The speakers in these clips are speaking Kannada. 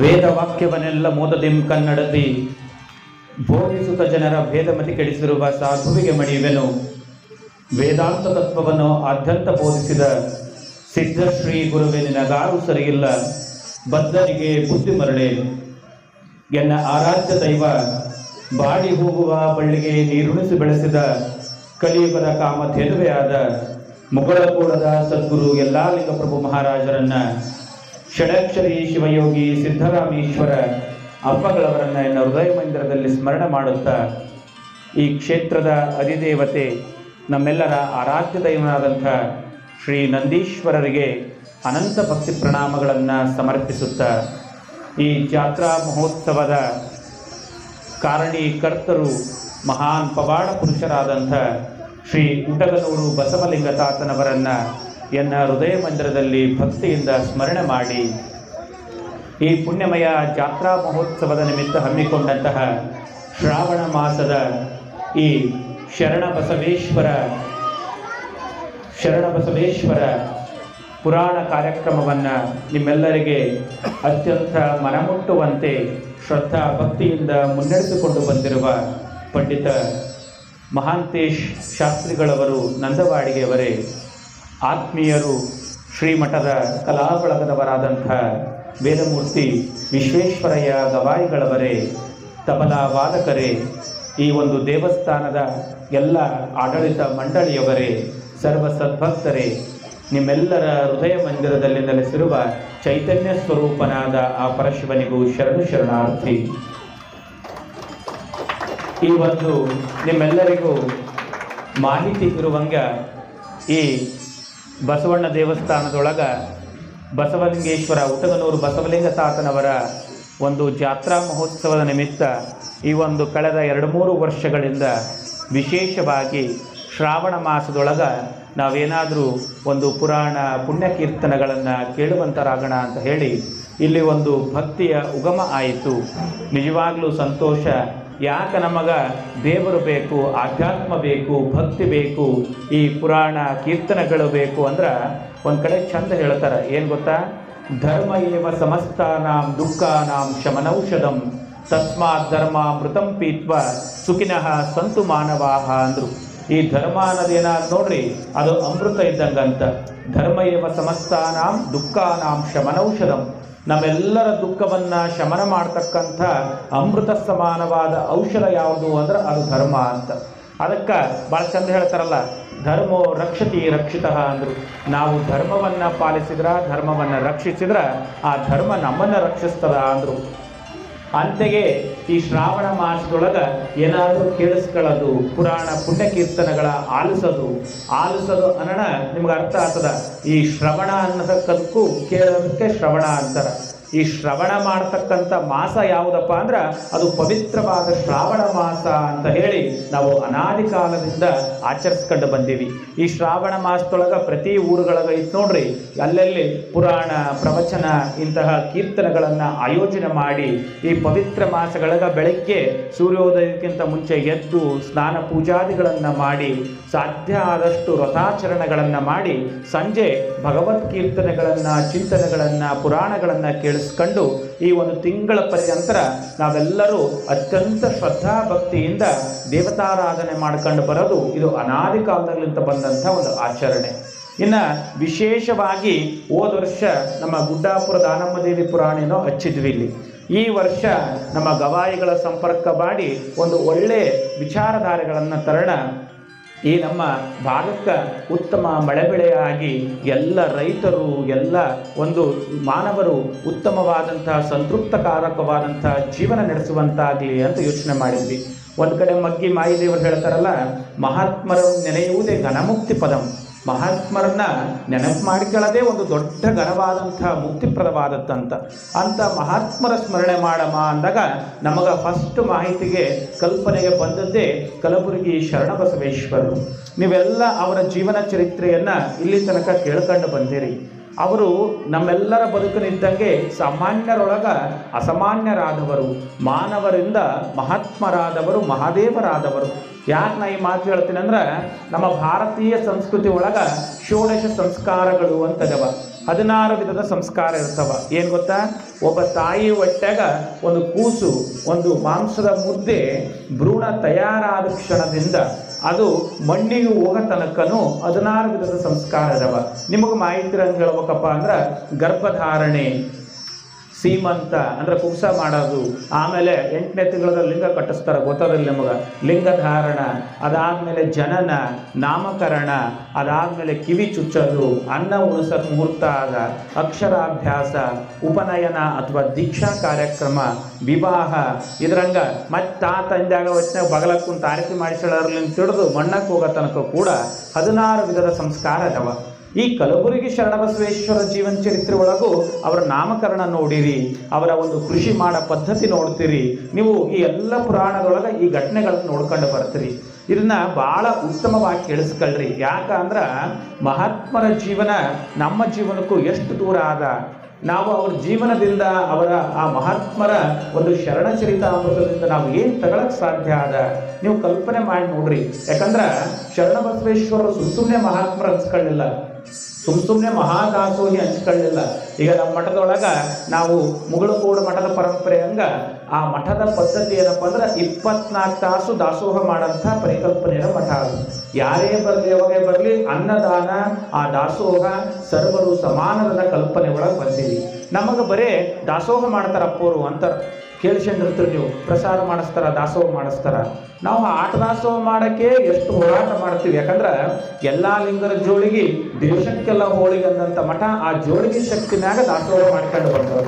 ವೇದ ವಾಕ್ಯವನ್ನೆಲ್ಲ ಮೋದದಿಂ ಕನ್ನಡದಿ ಬೋಧಿಸುತ್ತ ಜನರ ಭೇದಮತಿ ಕೆಡಿಸಿರುವ ಸಾಧುವಿಗೆ ಮಣಿಯುವೆನು. ವೇದಾಂತ ತತ್ವವನ್ನು ಆದ್ಯಂತ ಬೋಧಿಸಿದ ಸಿದ್ಧಶ್ರೀ ಗುರುವಿನ ಗಾರು ಸರಿಯಿಲ್ಲ. ಬದ್ಧರಿಗೆ ಬುದ್ಧಿ ಮರಳೆ. ಎನ್ನ ಆರಾಧ್ಯ ದೈವ, ಬಾಡಿ ಹೋಗುವ ಬಳ್ಳಿಗೆ ನೀರುಣಿಸಿ ಬೆಳೆಸಿದ ಕಲಿಯುಗದ ಕಾಮಧೇನುವೆಯಾದ ಮುಗಳಕೋಡದ ಸದ್ಗುರು ಎಲ್ಲಾ ಪ್ರಭು ಮಹಾರಾಜರನ್ನ ಷಡಕ್ಷರಿ ಶಿವಯೋಗಿ ಸಿದ್ದರಾಮೇಶ್ವರ ಅಪ್ಪಗಳವರನ್ನ ಎನ್ನ ಹೃದಯ ಮಂದಿರದಲ್ಲಿ ಸ್ಮರಣೆ ಮಾಡುತ್ತಾ ಈ ಕ್ಷೇತ್ರದ ಅಧಿದೇವತೆ, ನಮ್ಮೆಲ್ಲರ ಆರಾಧ್ಯ ದೈವನಾದಂಥ ಶ್ರೀ ನಂದೀಶ್ವರರಿಗೆ ಅನಂತ ಭಕ್ತಿ ಪ್ರಣಾಮಗಳನ್ನು ಸಮರ್ಪಿಸುತ್ತಾ ಈ ಜಾತ್ರಾ ಮಹೋತ್ಸವದ ಕಾರಣೀಕರ್ತರು ಮಹಾನ್ ಪವಾಡ ಪುರುಷರಾದಂಥ ಶ್ರೀ ಉಟಗನೂರು ಬಸವಲಿಂಗ ತಾತನವರನ್ನ ಎನ್ನ ಹೃದಯ ಮಂದಿರದಲ್ಲಿ ಭಕ್ತಿಯಿಂದ ಸ್ಮರಣೆ ಮಾಡಿ ಈ ಪುಣ್ಯಮಯ ಜಾತ್ರಾ ಮಹೋತ್ಸವದ ನಿಮಿತ್ತ ಹಮ್ಮಿಕೊಂಡಂತಹ ಶ್ರಾವಣ ಮಾಸದ ಈ ಶರಣ ಬಸವೇಶ್ವರ ಶರಣ ಬಸವೇಶ್ವರ ಪುರಾಣ ಕಾರ್ಯಕ್ರಮವನ್ನು ನಿಮ್ಮೆಲ್ಲರಿಗೆ ಅತ್ಯಂತ ಮನಮುಟ್ಟುವಂತೆ ಶ್ರದ್ಧಾ ಭಕ್ತಿಯಿಂದ ಮುನ್ನಡೆಸಿಕೊಂಡು ಬಂದಿರುವ ಪಂಡಿತ ಮಹಾಂತೇಶ್ ಶಾಸ್ತ್ರಿಗಳವರು ನಂದವಾಡಿಗೆಯವರೇ, ಆತ್ಮೀಯರು ಶ್ರೀಮಠದ ಕಲಾಬಳಗದವರಾದಂಥ ವೇದಮೂರ್ತಿ ವಿಶ್ವೇಶ್ವರಯ್ಯ ಗವಾಯಿಗಳವರೇ ತಬಲಾ ವಾದಕರೇ ಈ ಒಂದು ದೇವಸ್ಥಾನದ ಎಲ್ಲ ಆಡಳಿತ ಮಂಡಳಿಯವರೇ ಸರ್ವ ಸದ್ಭಕ್ತರೇ ನಿಮ್ಮೆಲ್ಲರ ಹೃದಯ ಮಂದಿರದಲ್ಲಿ ನೆಲೆಸಿರುವ ಚೈತನ್ಯ ಸ್ವರೂಪನಾದ ಆ ಪರಶಿವನಿಗೂ ಶರಣು ಶರಣಾರ್ಥಿ. ಈ ಒಂದು ನಿಮ್ಮೆಲ್ಲರಿಗೂ ಮಾಹಿತಿ ಇರುವಂಗ ಈ ಬಸವಣ್ಣ ದೇವಸ್ಥಾನದೊಳಗ ಬಸವಲಿಂಗೇಶ್ವರ, ಉಟಗನೂರು ಬಸವಲಿಂಗ ತಾತನವರ ಒಂದು ಜಾತ್ರಾ ಮಹೋತ್ಸವದ ನಿಮಿತ್ತ ಈ ಒಂದು ಕಳೆದ ಎರಡು ಮೂರು ವರ್ಷಗಳಿಂದ ವಿಶೇಷವಾಗಿ ಶ್ರಾವಣ ಮಾಸದೊಳಗೆ ನಾವೇನಾದರೂ ಒಂದು ಪುರಾಣ ಪುಣ್ಯ ಕೀರ್ತನಗಳನ್ನು ಕೇಳುವಂತರಾಗೋಣ ಅಂತ ಹೇಳಿ ಇಲ್ಲಿ ಒಂದು ಭಕ್ತಿಯ ಉಗಮ ಆಯಿತು. ನಿಜವಾಗಲೂ ಸಂತೋಷ. ಯಾಕೆ ನಮಗ ದೇವರು ಬೇಕು, ಆಧ್ಯಾತ್ಮ ಬೇಕು, ಭಕ್ತಿ ಬೇಕು, ಈ ಪುರಾಣ ಕೀರ್ತನೆಗಳು ಬೇಕು ಅಂದ್ರೆ ಒಂದು ಕಡೆ ಚಂದ ಹೇಳ್ತಾರೆ. ಏನು ಗೊತ್ತಾ? ಧರ್ಮ ಏವ ಸಮಸ್ತಾನಾಂ ದುಃಖಾನಾಂ ಶಮನೌಷಧಂ ತಸ್ಮಾತ್ ಧರ್ಮ ಮೃತಂ ಪೀತ್ವ ಸುಖಿನಃ ಸಂತು ಮಾನವಾಹ ಅಂದರು. ಈ ಧರ್ಮ ಅನ್ನೋದೇನಾದ್ರು ನೋಡ್ರಿ, ಅದು ಅಮೃತ ಇದ್ದಂಗಂತ. ಧರ್ಮ ಏವ ಸಮಸ್ತಾನಾಂ ದುಃಖಾನಾಂ ಶಮನೌಷಧಂ. ನಮ್ಮೆಲ್ಲರ ದುಃಖವನ್ನು ಶಮನ ಮಾಡ್ತಕ್ಕಂಥ ಅಮೃತ ಸಮಾನವಾದ ಔಷಧ ಯಾವುದು ಅಂದ್ರೆ ಅದು ಧರ್ಮ ಅಂತ. ಅದಕ್ಕೆ ಭಾಳ ಚಂದ ಹೇಳ್ತಾರಲ್ಲ ಧರ್ಮೋ ರಕ್ಷತಿ ರಕ್ಷಿತ ಅಂದರು. ನಾವು ಧರ್ಮವನ್ನು ಪಾಲಿಸಿದ್ರ, ಧರ್ಮವನ್ನು ರಕ್ಷಿಸಿದ್ರ, ಆ ಧರ್ಮ ನಮ್ಮನ್ನ ರಕ್ಷಿಸ್ತದ ಅಂದರು. ಅಂತೆಯೇ ಈ ಶ್ರಾವಣ ಮಾಸದೊಳಗೆ ಏನಾದರೂ ಕೇಳಿಸ್ಕೊಳ್ಳೋದು, ಪುರಾಣ ಪುಣ್ಯ ಕೀರ್ತನೆಗಳ ಆಲಿಸೋದು ಆಲಿಸೋದು ಅನ್ನೋಣ ನಿಮ್ಗೆ ಅರ್ಥ ಆಗ್ತದ. ಈ ಶ್ರವಣ ಅನ್ನತಕ್ಕದಕ್ಕೂ ಕೇಳೋದಕ್ಕೆ ಶ್ರವಣ ಅಂತಾರ. ಈ ಶ್ರವಣ ಮಾಡ್ತಕ್ಕಂಥ ಮಾಸ ಯಾವುದಪ್ಪ ಅಂದ್ರೆ ಅದು ಪವಿತ್ರವಾದ ಶ್ರಾವಣ ಮಾಸ ಅಂತ ಹೇಳಿ ನಾವು ಅನಾದಿ ಕಾಲದಿಂದ ಆಚರಿಸ್ಕೊಂಡು ಬಂದೀವಿ. ಈ ಶ್ರಾವಣ ಮಾಸದೊಳಗೆ ಪ್ರತಿ ಊರುಗಳಾಗ ಇತ್ತು ನೋಡ್ರಿ, ಅಲ್ಲಲ್ಲಿ ಪುರಾಣ, ಪ್ರವಚನ, ಇಂತಹ ಕೀರ್ತನೆಗಳನ್ನು ಆಯೋಜನೆ ಮಾಡಿ ಈ ಪವಿತ್ರ ಮಾಸಗಳಾಗ ಬೆಳಗ್ಗೆ ಸೂರ್ಯೋದಯಕ್ಕಿಂತ ಮುಂಚೆ ಎದ್ದು ಸ್ನಾನ ಪೂಜಾದಿಗಳನ್ನು ಮಾಡಿ, ಸಾಧ್ಯ ಆದಷ್ಟು ವ್ರತಾಚರಣೆಗಳನ್ನು ಮಾಡಿ, ಸಂಜೆ ಭಗವತ್ ಕೀರ್ತನೆಗಳನ್ನು ಚಿಂತನೆಗಳನ್ನು, ಪುರಾಣಗಳನ್ನು ಕೇಳಿಸ್ಕೊಂಡು ಈ ಒಂದು ತಿಂಗಳ ಪರ್ಯಂತರ ನಾವೆಲ್ಲರೂ ಅತ್ಯಂತ ಶ್ರದ್ಧಾ ಭಕ್ತಿಯಿಂದ ದೇವತಾರಾಧನೆ ಮಾಡ್ಕೊಂಡು ಬರೋದು ಇದು ಅನಾದಿ ಕಾಲದಲ್ಲಿಂತ ಬಂದಂಥ ಒಂದು ಆಚರಣೆ. ಇನ್ನು ವಿಶೇಷವಾಗಿ ಹೋದ ವರ್ಷ ನಮ್ಮ ಗುಡ್ಡಾಪುರ ದಾನಮ್ಮ ದೇವಿ ಪುರಾಣಿನೋ ಹಚ್ಚಿದ್ವಿ ಇಲ್ಲಿ. ಈ ವರ್ಷ ನಮ್ಮ ಗವಾಯಿಗಳ ಸಂಪರ್ಕ ಮಾಡಿ ಒಂದು ಒಳ್ಳೆ ವಿಚಾರಧಾರೆಗಳನ್ನು ತರಣ ಈ ನಮ್ಮ ಭಾರತಕ್ಕೆ ಉತ್ತಮ ಮಳೆ ಬೆಳೆಯಾಗಿ ಎಲ್ಲ ರೈತರು, ಎಲ್ಲ ಒಂದು ಮಾನವರು ಉತ್ತಮವಾದಂತಹ, ಸಂತೃಪ್ತಕಾರಕವಾದಂತಹ ಜೀವನ ನಡೆಸುವಂತಾಗಲಿ ಅಂತ ಯೋಚನೆ ಮಾಡಿದ್ವಿ. ಒಂದು ಕಡೆ ಮಗ್ಗಿ ಮಾಯಿದೇವರು ಹೇಳ್ತಾರಲ್ಲ ಮಹಾತ್ಮರನ್ನು ನೆನೆಯುವುದೇ ಘನಮುಕ್ತಿ ಪದಂ. ಮಹಾತ್ಮರನ್ನ ನೆನಪು ಮಾಡಿಕೊಳ್ಳೋದೇ ಒಂದು ದೊಡ್ಡ ಘನವಾದಂಥ ಮುಕ್ತಿಪ್ರದವಾದತ್ತಂತ ಅಂತ ಮಹಾತ್ಮರ ಸ್ಮರಣೆ ಮಾಡಮ್ಮ ಅಂದಾಗ ನಮಗೆ ಫಸ್ಟ್ ಮಾಹಿತಿಗೆ ಕಲ್ಪನೆಗೆ ಬಂದದ್ದೇ ಕಲಬುರಗಿ ಶರಣಬಸವೇಶ್ವರರು ನೀವೆಲ್ಲ ಅವರ ಜೀವನ ಚರಿತ್ರೆಯನ್ನು ಇಲ್ಲಿ ತನಕ ಕೇಳ್ಕೊಂಡು ಬಂದಿರಿ. ಅವರು ನಮ್ಮೆಲ್ಲರ ಬದುಕಿನಿದ್ದಂಗೆ ಸಾಮಾನ್ಯರೊಳಗ ಅಸಾಮಾನ್ಯರಾದವರು, ಮಾನವರಿಂದ ಮಹಾತ್ಮರಾದವರು, ಮಹಾದೇವರಾದವರು ಯಾಕೆ ನಾ ಈ ಮಾತು ಹೇಳ್ತೀನಿ ಅಂದ್ರೆ ನಮ್ಮ ಭಾರತೀಯ ಸಂಸ್ಕೃತಿ ಒಳಗೆ ಷೋಡಶ ಸಂಸ್ಕಾರಗಳು ಅಂತದವ. ಹದಿನಾರು ವಿಧದ ಸಂಸ್ಕಾರ ಇರ್ತವ. ಏನು ಗೊತ್ತಾ? ಒಬ್ಬ ತಾಯಿ ಹೊಟ್ಯಾಗ ಒಂದು ಕೂಸು, ಒಂದು ಮಾಂಸದ ಮುದ್ದೆ ಭ್ರೂಣ ತಯಾರಾದ ಕ್ಷಣದಿಂದ ಅದು ಮಣ್ಣಿಗೆ ಹೋಗೋ ತನಕನೂ ಹದಿನಾರು ವಿಧದ ಸಂಸ್ಕಾರ ಅದಾವ ನಿಮಗೆ ಮಾಹಿತಿ ಹೇಳ್ಬೇಕಪ್ಪ ಅಂದ್ರೆ ಗರ್ಭಧಾರಣೆ ಸೀಮಂತ, ಅಂದ್ರೆ ಕುಂಸ ಮಾಡೋದು. ಆಮೇಲೆ ಎಂಟನೇ ತಿಂಗಳದ ಲಿಂಗ ಕಟ್ಟಿಸ್ತಾರೆ ಗೊತ್ತದಿಲ್ಲ ನಿಮಗೆ? ಲಿಂಗಧಾರಣ, ಅದಾದಮೇಲೆ ಜನನ, ನಾಮಕರಣ, ಅದಾದಮೇಲೆ ಕಿವಿ ಚುಚ್ಚೋದು, ಅನ್ನ ಉಳಿಸ ಮುಹೂರ್ತ ಆದ ಅಕ್ಷರಾಭ್ಯಾಸ, ಉಪನಯನ ಅಥವಾ ದೀಕ್ಷಾ ಕಾರ್ಯಕ್ರಮ, ವಿವಾಹ, ಇದರಂಗ. ಮತ್ತೆ ತಾ ತಂದಾಗ ವಚನ ಬಗಲಕ್ಕೂ ಕುಂತ ಆರತಿ ಮಾಡಿಸೋದ್ರಲ್ಲಿಂದ ತಿಳಿದು ಮಣ್ಣಕ್ಕೆ ಹೋಗೋ ತನಕ ಕೂಡ ಹದಿನಾರು ವಿಧದ ಸಂಸ್ಕಾರ ಅದಾವ. ಈ ಕಲಬುರಗಿ ಶರಣಬಸವೇಶ್ವರ ಜೀವನ ಚರಿತ್ರೆ ಒಳಗೂ ಅವರ ನಾಮಕರಣ ನೋಡಿರಿ, ಅವರ ಒಂದು ಕೃಷಿ ಮಾಡೋ ಪದ್ಧತಿ ನೋಡ್ತೀರಿ, ನೀವು ಈ ಎಲ್ಲ ಪುರಾಣದೊಳಗೆ ಈ ಘಟನೆಗಳನ್ನು ನೋಡ್ಕೊಂಡು ಬರ್ತೀರಿ. ಇದನ್ನ ಭಾಳ ಉತ್ತಮವಾಗಿ ಕೇಳಿಸ್ಕೊಳ್ರಿ. ಯಾಕಂದ್ರ ಮಹಾತ್ಮರ ಜೀವನ ನಮ್ಮ ಜೀವನಕ್ಕೂ ಎಷ್ಟು ದೂರ ಆದ, ನಾವು ಅವ್ರ ಜೀವನದಿಂದ ಅವರ ಆ ಮಹಾತ್ಮರ ಒಂದು ಶರಣಚರಿತಾಮೃತದಿಂದ ನಾವು ಏನು ತಗೊಳಕ್ ಸಾಧ್ಯ ಆದ, ನೀವು ಕಲ್ಪನೆ ಮಾಡಿ ನೋಡ್ರಿ. ಯಾಕಂದ್ರೆ ಶರಣ ಬಸವೇಶ್ವರರು ಸುಮ್ಮನೆ ಮಹಾತ್ಮರ ಅನ್ಸ್ಕೊಳ್ಳಿಲ್ಲ. ಸುಮ್ ಸುಮ್ಮನೆ ಮಹಾದಾಸೋಹಿ ಹಂಚ್ಕೊಳ್ಳಿಲ್ಲ ಈಗ ನಮ್ಮ ಮಠದೊಳಗ ನಾವು ಮುಗಳಕೋಡು ಮಠದ ಪರಂಪರೆ ಹಂಗ ಆ ಮಠದ ಪದ್ಧತಿ ಏನಪ್ಪ ಅಂದ್ರೆ ಇಪ್ಪತ್ನಾಲ್ಕು ತಾಸು ದಾಸೋಹ ಮಾಡಂಥ ಪರಿಕಲ್ಪನೆಯ ಮಠ ಅದು. ಯಾರೇ ಬರಲಿ, ಯಾವಾಗೇ ಬರಲಿ ಅನ್ನದಾನ, ಆ ದಾಸೋಹ ಸರ್ವರು ಸಮಾನದ ಕಲ್ಪನೆ ಒಳಗೆ ಬಂದಿವಿ ನಮಗೆ ಬರೇ ದಾಸೋಹ ಮಾಡ್ತಾರಪ್ಪೋರು ಅಂತಾರೆ. ಕೇಳಿಸ್ಕೊಂಡಿರ್ತೀರಿ ನೀವು. ಪ್ರಸಾರ ಮಾಡಿಸ್ತಾರ, ದಾಸೋಹ ಮಾಡಿಸ್ತಾರ. ನಾವು ಆಟ ದಾಸೋಹ ಮಾಡೋಕ್ಕೆ ಎಷ್ಟು ಹೋರಾಟ ಮಾಡ್ತೀವಿ. ಯಾಕಂದ್ರೆ ಎಲ್ಲ ಲಿಂಗರ ಜೋಳಿಗೆ ದೇಶಕ್ಕೆಲ್ಲ ಹೋಳಿಗೆ ಅಂದಂಥ ಮಠ ಆ ಜೋಳಿಗೆ ಶಕ್ತಿನಾಗ ದಾಸೋಹ ಮಾಡ್ಕೊಂಡು ಬಂದರು.